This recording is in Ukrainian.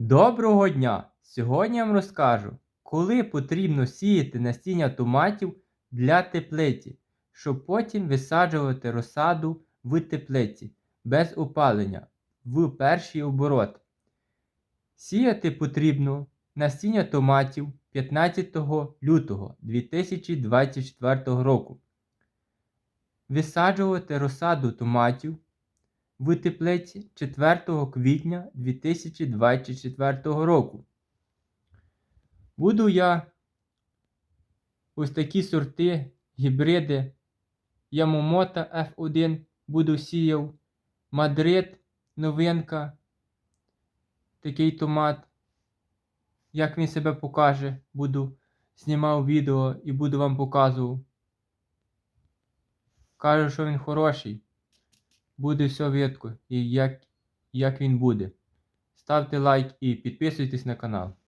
Доброго дня! Сьогодні я вам розкажу, коли потрібно сіяти насіння томатів для теплиці, щоб потім висаджувати розсаду в теплиці без опалення в перший оборот. Сіяти потрібно насіння томатів 15 лютого 2024 року. Висаджувати розсаду томатів в теплиці 4 квітня 2024 року. Буду я ось такі сорти, гібриди Ямомота F1 буду сіяв, Мадрид, новинка, такий томат. Як він себе покаже, буду знімав відео і буду вам показував. Кажу, що він хороший. Буде все видко і як, як він буде. Ставте лайк і підписуйтесь на канал.